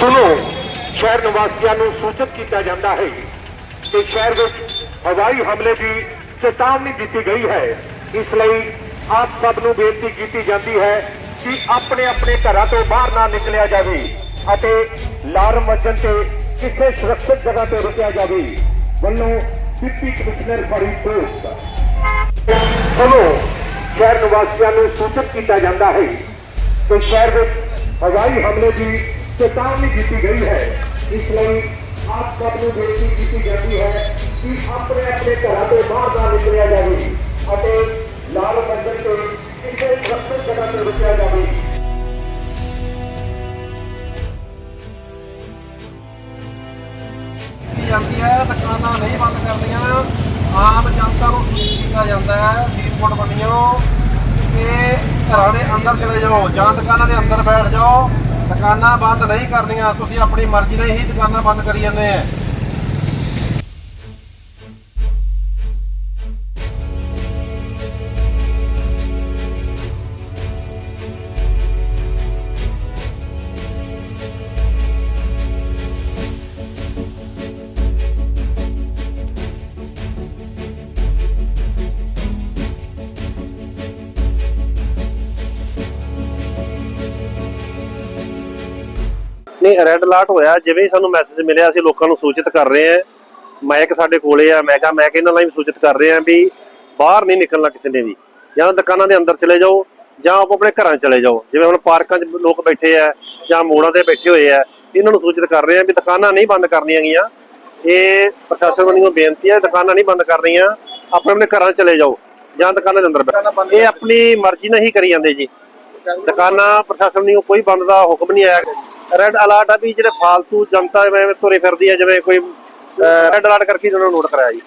ਸੁਣੋ, ਸ਼ਹਿਰ ਨਿਵਾਸੀਆਂ ਨੂੰ ਸੂਚਿਤ ਕੀਤਾ ਜਾਂਦਾ ਹੈ ਕਿ ਸ਼ਹਿਰ ਵਿੱਚ ਹਵਾਈ ਹਮਲੇ ਦੀ ਚੇਤਾਵਨੀ ਦਿੱਤੀ ਗਈ ਹੈ। ਇਸ ਲਈ ਆਪ ਸਭ ਨੂੰ ਬੇਨਤੀ ਕੀਤੀ ਜਾਂਦੀ ਹੈ ਕਿ ਆਪਣੇ ਆਪਣੇ ਘਰਾਂ ਤੋਂ ਬਾਹਰ ਨਾ ਨਿਕਲਿਆ ਜਾਵੇ ਅਤੇ ਲਾਰਮ ਵੱਜਣ ਤੇ ਕਿਸੇ ਸੁਰੱਖਿਅਤ ਜਗ੍ਹਾ ਤੇ ਰੁਕਿਆ ਜਾਵੇ। ਵੱਲੋਂ ਡਿਪਟੀ ਕਮਿਸ਼ਨਰ ਫਰੀਦਕੋਟ ਸੁਣੋ, ਸ਼ਹਿਰ ਨਿਵਾਸੀਆਂ ਨੂੰ ਸੂਚਿਤ ਕੀਤਾ ਜਾਂਦਾ ਹੈ ਕਿ ਸ਼ਹਿਰ ਵਿੱਚ ਹਵਾਈ ਹਮਲੇ ਦੀ ਚੇਤਾਵਨੀ ਦਿੱਤੀ ਗਈ ਹੈ ਇਸ ਲਈ ਆਪ ਸਭ ਕੀਤੀ ਜਾਂਦੀ ਹੈ ਕਿ ਆਪਣੇ ਆਪਣੇ ਘਰਾਂ ਤੋਂ ਬਾਹਰ ਨਾ ਨਿਕਲਿਆ ਜਾਵੇ ਅਤੇ ਲਾਲ ਮੰਜ਼ਲ ਤੇ ਕਿਸੇ ਸੁਰੱਖਿਅਤ ਜਗ੍ਹਾ ਤੇ ਰੁਕਿਆ ਜਾਵੇ ਜਾਂਦੀ ਹੈ ਦੁਕਾਨਾਂ ਨਹੀਂ ਬੰਦ ਕਰਦੀਆਂ ਆਮ ਜਨਤਾ ਨੂੰ ਸੂਚਿਤ ਕੀਤਾ ਜਾਂਦਾ ਹੈ ਫਰੀਦਕੋਟ ਬੰਨਿਓ ਕਿ ਘਰਾਂ ਦੇ ਅੰਦਰ ਚਲੇ ਜਾਓ ਜਾਂ ਦੁਕਾਨਾਂ ਦੇ ਅੰਦਰ ਬੈਠ ਜਾਓ। ਦੁਕਾਨਾਂ ਬੰਦ ਨਹੀਂ ਕਰਨੀਆਂ ਤੁਸੀਂ ਆਪਣੀ ਮਰਜ਼ੀ ਨਾਲ ਹੀ ਦੁਕਾਨਾਂ ਬੰਦ ਕਰੀ ਜਾਂਦੇ ਆ। ਨਹੀਂ ਰੈੱਡ ਅਲਰਟ ਹੋਇਆ ਜਿਵੇਂ ਹੀ ਸਾਨੂੰ ਮੈਸੇਜ ਮਿਲਿਆ ਅਸੀਂ ਲੋਕਾਂ ਨੂੰ ਸੂਚਿਤ ਕਰ ਰਹੇ ਹਾਂ। ਮਾਈਕ ਸਾਡੇ ਕੋਲੇ ਆ ਮੈਂ ਕਿਹਾ ਮੈਂ ਇਹਨਾਂ ਵੀ ਸੂਚਿਤ ਕਰ ਰਹੇ ਹਾਂ ਵੀ ਬਾਹਰ ਨਹੀਂ ਨਿਕਲਣਾ ਕਿਸੇ ਨੇ ਵੀ। ਜਾਂ ਦੁਕਾਨਾਂ ਦੇ ਅੰਦਰ ਚਲੇ ਜਾਓ ਜਾਂ ਆਪ ਆਪਣੇ ਘਰਾਂ ਚਲੇ ਜਾਓ। ਜਿਵੇਂ ਹੁਣ ਪਾਰਕਾਂ 'ਚ ਲੋਕ ਬੈਠੇ ਆ ਜਾਂ ਮੋੜਾਂ ਤੇ ਬੈਠੇ ਹੋਏ ਆ ਇਹਨਾਂ ਨੂੰ ਸੂਚਿਤ ਕਰ ਰਹੇ ਹਾਂ ਵੀ ਦੁਕਾਨਾਂ ਨਹੀਂ ਬੰਦ ਕਰਨੀਆਂ ਗੀਆਂ ਇਹ ਪ੍ਰਸ਼ਾਸਨ ਵੱਲੋਂ ਬੇਨਤੀ ਹੈ ਦੁਕਾਨਾਂ ਨਹੀਂ ਬੰਦ ਕਰਨੀਆਂ ਆਪਣੇ ਆਪਣੇ ਘਰਾਂ ਚਲੇ ਜਾਓ ਜਾਂ ਦੁਕਾਨਾਂ ਦੇ ਅੰਦਰ ਬੈਠੋ ਇਹ ਆਪਣੀ ਮਰਜ਼ੀ ਨਾਲ ਹੀ ਕਰੀ ਜਾਂਦੇ ਜੀ। ਦੁਕਾਨਾਂ ਪ੍ਰਸ਼ਾਸਨ ਨੂੰ ਕੋਈ ਬੰਦ ਦਾ ਹੁਕਮ ਨਹੀਂ ਆਇਆ। ਰੈੱਡ ਅਲਰਟ ਆ ਵੀ ਜਿਹੜੇ ਫਾਲਤੂ ਜਨਤਾ ਐਵੇਂ ਤੁਰੇ ਫਿਰਦੀ ਹੈ ਜਿਵੇਂ ਕੋਈ ਰੈੱਡ ਅਲਰਟ ਕਰਕੇ ਉਹਨਾਂ ਨੂੰ ਨੋਟ ਕਰਾਇਆ ਜੀ।